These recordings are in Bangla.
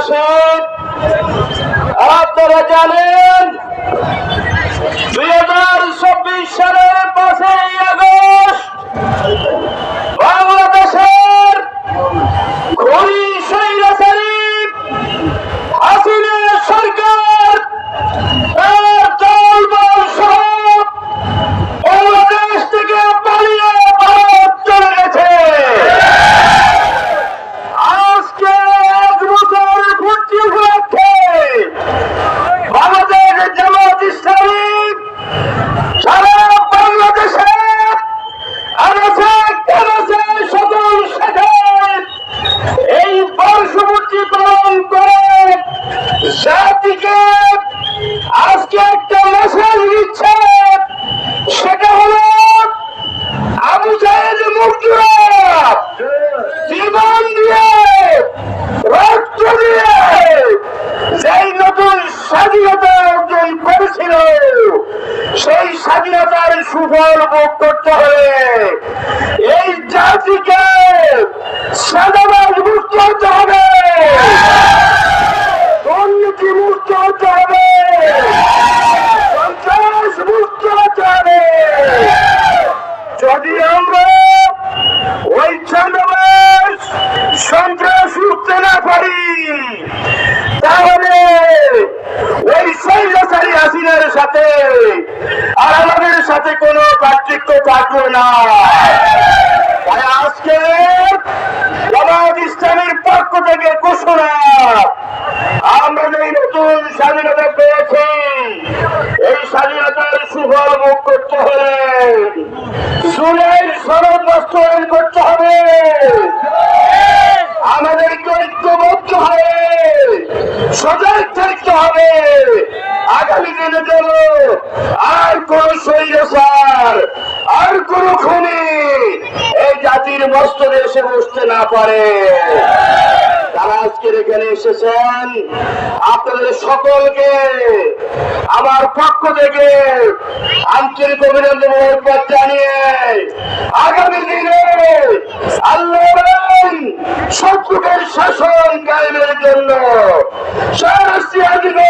হাজিগঞ্জবাসী আপনারা জানেন জাতিকে আজকে একটা মেসেজ দিচ্ছে। সেটা আবু জাহেল মুক্তিরা জীবন দিয়ে, রক্ত দিয়ে যেই নতুন স্বাধীনতা অর্জন করেছিল, সেই স্বাধীনতার সুফল ভোগ করতে হবে। এই জাতিকে সাদাবাজ মুক্ত হতে হবে দুর্নীতি মুক্ত হতে হবে সন্ত্রাস মুক্ত হতে হবে যদি আমরা ওই চন্দ্রবাস সন্ত্রাস উঠতে না পারি তাহলে ওই শৈলচারী হাসিনার সাথে আর আমাদের সাথে কোনো পার্থক্য থাকবে না। আজকে ইসলামের পক্ষ থেকে ঘোষণা, আমরা যে নতুন স্বাধীনতা পেয়েছি, এই স্বাধীনতার সুফল ভোগ করতে হলে সুরের সনদ বাস্তবায়ন করতে আগামী দিনে আর কোন স্বৈরসার আর কোন খুনি এই জাতির মস্তরে এসে বসতে না পারে। যারা আজকের এখানে এসেছেন আপনাদের সকলকে, আমার পক্ষ থেকে আন্তরিক অভিনন্দন মোবারক জানিয়ে আগামী দিনে আল্লাহ শত্রুকের শাসন কায়েমের জন্য। আদিগণ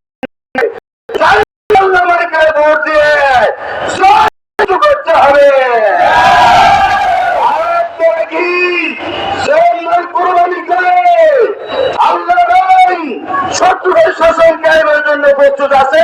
উপস্থিত আছে?